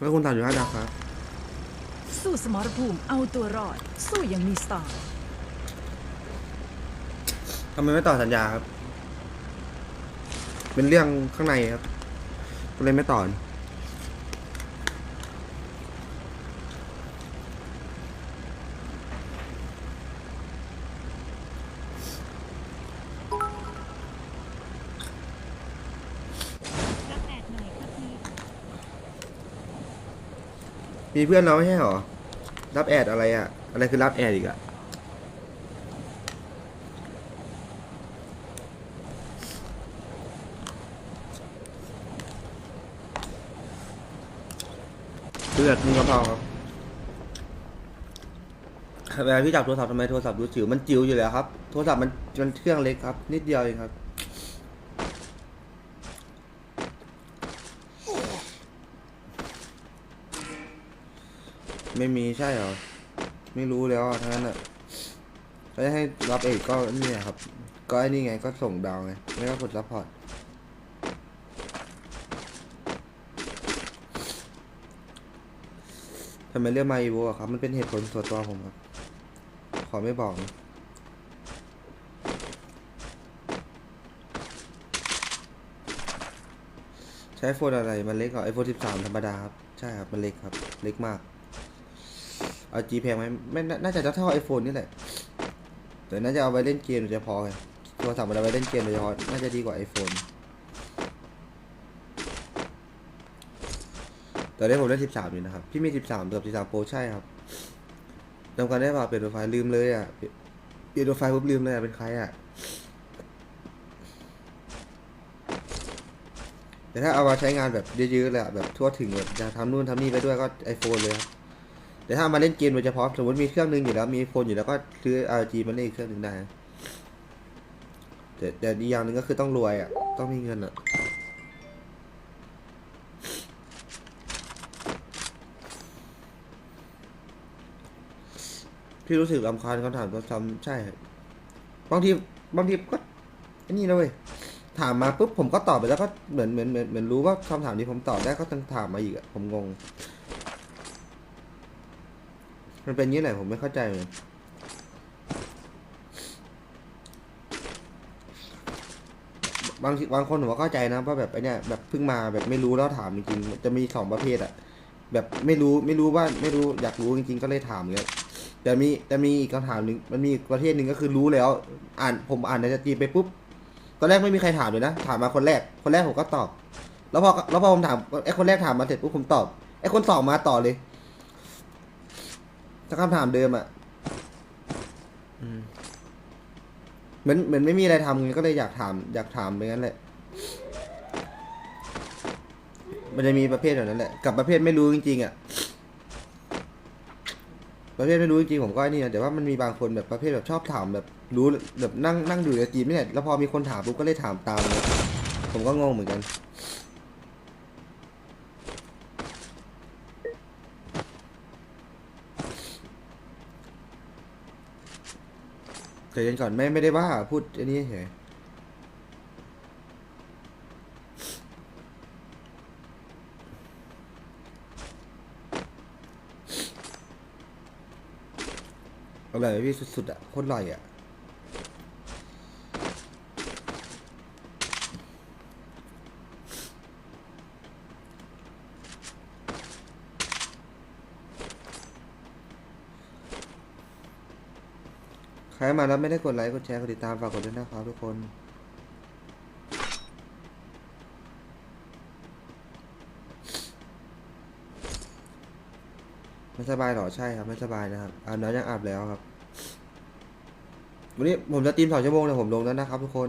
แล้วคุณถามอยู่ห้าดาวครับ สู้สมรภูมิเอาตัวรอด สู้อย่างมีสไตล์ทำไมไม่ต่อสัญญาครับ เป็นเรื่องข้างในครับก็เลยไม่ต่อ มีเพื่อนเราไม่ใช่หรอ รับแอดอะไรอะอะไรคือรับแอดอีกอะเลือดมึงกระเพราครับเวลาพี่จับโทรศัพท์ทำไมโทรศัพท์ดูจิ๋วมันจิ๋วอยู่แล้วครับ โทรศัพท์มันมันเครื่องเล็กครับ นิดเดียวเองครับ ไม่มีใช่เหรอ ไม่รู้แล้วทั้งนั้นอะถ้าจะให้รับเอกก็นี่แหละครับ ก็ไอ้นี่ไงก็ส่งดาวไง ไม่ก็กดซัพพอร์ตทำไมเลือกมาอีโวอะครับ มันเป็นเหตุผลส่วนตัวผมครับ ขอไม่บอกนะใช้โฟนอะไร มันเล็กกว่าไอโฟน13ธรรมดาครับ ใช่ครับ มันเล็กครับ เล็กมาก เอาจีแพงไหมไม่น่าจะเท่าไอโฟนนี่แหละ แต่น่าจะเอาไว้เล่นเกมโดยเฉพาะไงโทรศัพท์มันเอาไว้เล่นเกมโดยเฉพาะน่าจะดีกว่าไอโฟนแต่ได้ผมเล่น 13 อยู่นะครับ พี่มี 13กับ13 Pro ใช่ครับจำกันได้ป่ะเปลี่ยนโปรไฟล์ลืมเลยอะ เปลี่ยนโปรไฟล์ปุ๊บลืมเลยอะ เป็นใครอะ แต่ถ้าเอามาใช้งานแบบเยอะๆเลยอะแบบทั่วถึงแบบจะทำนู่นทำนี่ไปด้วยก็ไอโฟนเลยครับ แต่ถ้ามาเล่นเกมโดยเฉพาะสมมติมีเครื่องหนึงอยู่แล้วมีโฟนอยู่แล้วก็ซื้อ RG มาเล่นอีกเครื่องหนึ่งได้แต่แต่อีกอย่างหนึ่งก็คือต้องรวยอะต้องมีเงินอะพี่รู้สึกรำคาญคำถามซ้ำๆใช่บางทีบางทีก็ไอ้นี่นะเว้ยถามมาปุ๊บผมก็ตอบไปแล้วก็เหมือนเหมือนเหมือนเหมือนรู้ว่าคำถามที่ผมตอบได้ก็ต้องถามมาอีกอะผมงง มันเป็นยี่ไหนผมไม่เข้าใจเลยบางบางคนผมก็เข้าใจนะว่าแบบไอเนี้ยแบบเพิ่งมาแบบไม่รู้แล้วถามจริงๆจะมีสองประเภทอะแบบไม่รู้ไม่รู้ว่าไม่รู้อยากรู้จริง ๆ ก็เลยถามเลยแต่มีแต่มีอีกคำถามหนึ่งมันมีประเภทหนึ่งก็คือรู้แล้ว อ่านผมอ่านในสตรีไปปุ๊บตอนแรกไม่มีใครถามเลยนะถามมาคนแรก คนแรกผมก็ตอบ แล้วพอแล้วพอผมถามไอ้คนแรกถามมาเสร็จปุ๊บผมตอบไอ้คนสองมาต่อเลย ถ้าคำถามเดิมอะอืมเหมือนเหมือนไม่มีอะไรทำไงก็เลยอยากถาม อยากถามไปงั้นแหละ มันจะมีประเภทแบบนั้นแหละ กับประเภทไม่รู้จริงๆอะ ประเภทไม่รู้จริงๆผมก็ไอ้นี่นะแต่ว่ามันมีบางคนแบบประเภทแบบชอบถามแบบรู้แบบนั่งนั่งดูในจีไม่เนี่ยแล้วพอมีคนถามปุ๊บก็เลยถามตามเลยผมก็งงเหมือนกัน เจเย็นก่อนไม่ไม่ได้ว่าพูดอันนี้เฉยอร่อยไหมพี่สุดๆอะโคตรอร่อยอะ ครมาแล้วไม่ได้กดไลค์กดแชร์กดติดตามฝากกดด้วยนะครับทุกคนไม่สบายหรอใช่ครับไม่สบายนะครับอาบน้ำยังอาบแล้วครับวันนี้ผมสตรีมสองชั่วโมงแต่ผมลงแล้วนะครับทุกคน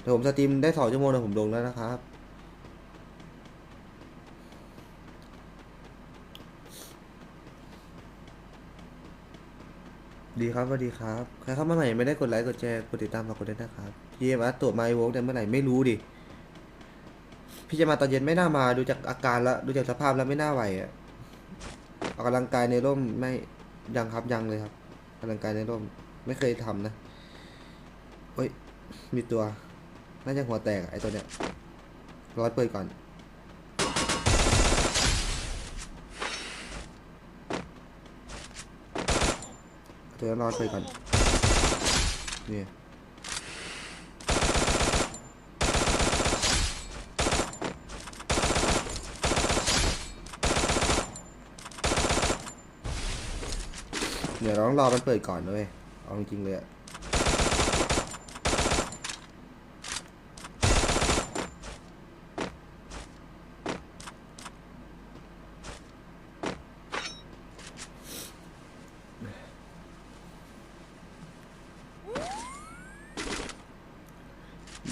แต่ผมสตรีมได้สองชั่วโมงแต่ผมลงแล้วนะครับ ดีครับสวัสดีครับ ใครเข้ามาใหม่ไม่ได้กดไลค์กดแชร์กดติดตามฝากกดด้วยนะครับพี่มาตรวจไมค์วอล์กได้เมื่อไหร่ไม่รู้ดิ พี่จะมาตอนเย็นไม่น่ามาดูจากอาการแล้วดูจากสภาพแล้วไม่น่าไหวอะออกกำลังกายในร่มไม่ยังครับยังเลยครับออกกำลังกายในร่ม ไม่เคยทำนะเฮ้ยมีตัว น่าจะหัวแตกไอตัวเนี้ยร้อยเปิดก่อน ตัวรอดไปก่อน นี่เดี๋ยวเราต้องรอมันเปิดก่อนด้วยเอาจริงเลยอะ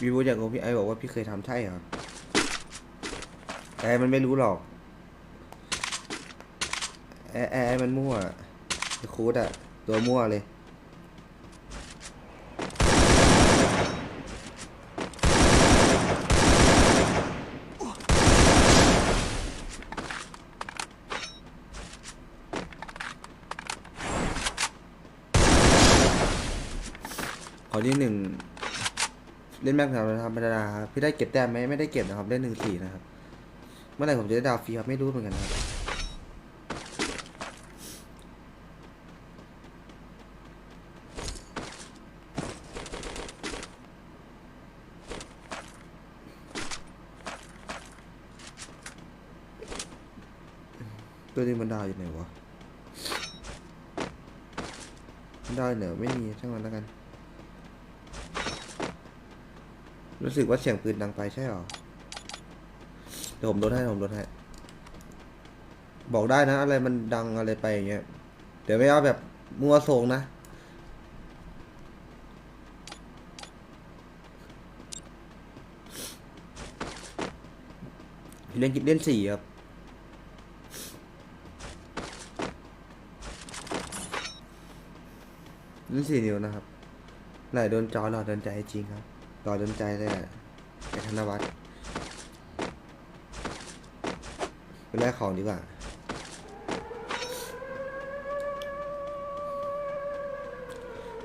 พี่พูอยางของพี่ไอบอกว่าพี่เคยทำใช่เหรอไอมันไม่รู้หรอกไอไอไอมันมั่วคูดอะตัวมั่วเลยขอที่หนึ่ง เล่นแม็กซ์ธรรมดาครับพี่ได้เก็บแต้มไหมไม่ได้เก็บนะครับเล่นหนึ่งสี่นะครับ เมื่อไหร่ผมจะได้ดาวฟรีครับไม่รู้เหมือนกันครับตัวนี้มันดาวอยู่ไหนวะมันดาวอยู่ไหนวะไม่มีช่างมันแล้วกัน รู้สึกว่าเสียงปืนดังไปใช่หรอ เดี๋ยวผมลดให้ผมลดให้ บอกได้นะ อะไรมันดังอะไรไปอย่างเงี้ย เดี๋ยวไม่เอาแบบมัวโศงนะเล่นกิบเล่นสี่ครับเล่นสี่นิ้วนะครับไหลโดนจอหลอดโดนใจจริงครับ หลอดโดนใจเลยอะไอ้ธนวัฒน์ไปแลกของดีกว่า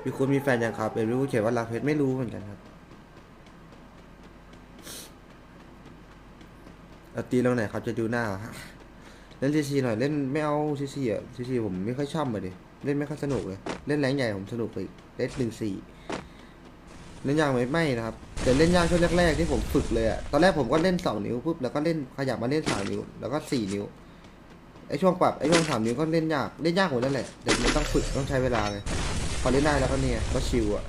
พี่คุณมีแฟนยังครับเป็นรู้เขียนว่ารักเพชรไม่รู้เหมือนกันครับเอาตีลงไหนครับจะดูหน้าเหรอฮะเล่นซีซีหน่อยเล่นไม่เอาซีซีอะซีซีผมไม่ค่อยชอบเลยดิเล่นไม่ค่อยสนุกเลย เล่นแรงใหญ่ผมสนุกเลยเล่นหนึ่งสี่ เล่นยากไหมไม่นะครับแต่เล่นยากช่วงแรกๆที่ผมฝึกเลยอะตอนแรกผมก็เล่นสองนิ้วปุ๊บแล้วก็เล่นขยับมาเล่นสามนิ้วแล้วก็สี่นิ้วไอช่วงปรับไอช่วงสามนิ้วก็เล่นยากเล่นยากหมดนั่นแหละแต่มันต้องฝึกต้องใช้เวลาไงพอเล่นได้แล้วก็เนี่ยก็ชิลอะ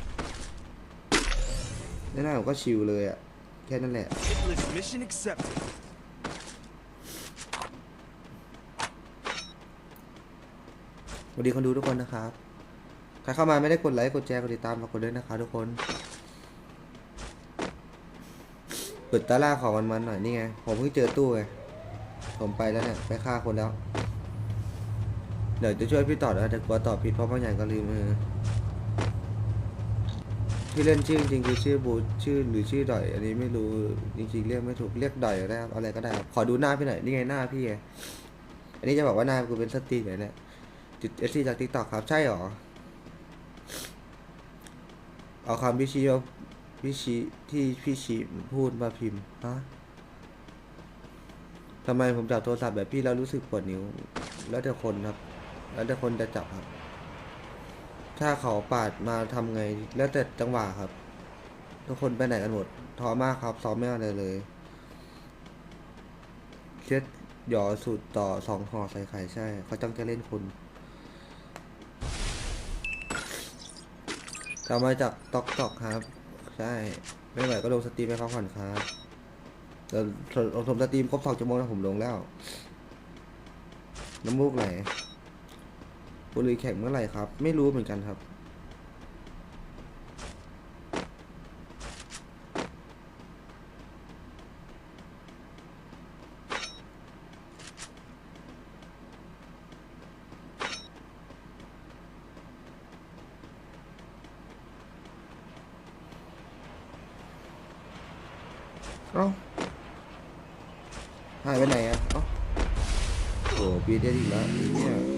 เล่นได้ผมก็ชิลเลยอะแค่นั้นแหละ Hitless mission accepted. สวัสดีคนดูทุกคนนะครับ ใครเข้ามาไม่ได้กดไลค์ กดแชร์ กดติดตามฝากกดด้วยนะครับทุกคน เปิดตาล่าของมันมันหน่อยนี่ไง ผมเพิ่งเจอตู้ไง ผมไปแล้วเนี่ยไปฆ่าคนแล้ว เดี๋ยวจะช่วยพี่ต่อนะแต่กลัวตอบผิดเพราะบางอย่างก็ลืมเออที่เล่นชื่อจริงคือชื่อบูชื่อหรือชื่อดอย อันนี้ไม่รู้จริงๆเรียกไม่ถูกเรียกดอยก็ได้ครับอะไรก็ได้ครับขอดูหน้าพี่หน่อยนี่ไงหน้าพี่ไงอันนี้จะบอกว่าหน้ากูเป็นสตรีไหนเนี่ยจุดเอซีจากทิกตอกครับใช่หรอเอาคำพี่ชี้ว่า พี่ชี้ที่พี่ชี้พูดมาพิมพ์ฮะทำไมผมจับโทรศัพท์แบบพี่แล้วรู้สึกปวดนิ้ว แล้วแต่คนครับ แล้วแต่คนจะจับครับ ถ้าเขาปาดมาทำไง แล้วแต่จังหวะครับ ทุกคนไปไหนกันหมดท้อมากครับซ้อมไม่เอาเลยเลยเช็ดหยอสูตรต่อสองห่อใส่ไข่ใช่ เขาจังจะเล่นคุณกลับมาจากตอกตอกครับ ใช่ ไม่ไหวก็ลงสตรีมไปพักผ่อนครับเดี๋ยวลงชมสตรีมครบสองชั่วโมงแล้วผมลงแล้ว น้ำมูกไหลบุรีแข่งเมื่อไหร่ครับ ไม่รู้เหมือนกันครับ เอ้าหายไปไหนอะเอ้าโอ้ปีเดียดอีกแล้วเนี่ย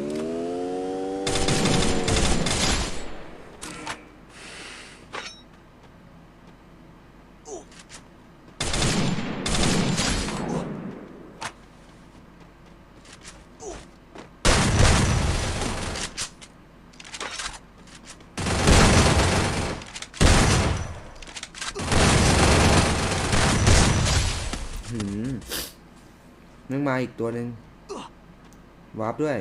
นึ งมาอีกตัวหนึ่งวาร์ปด้วย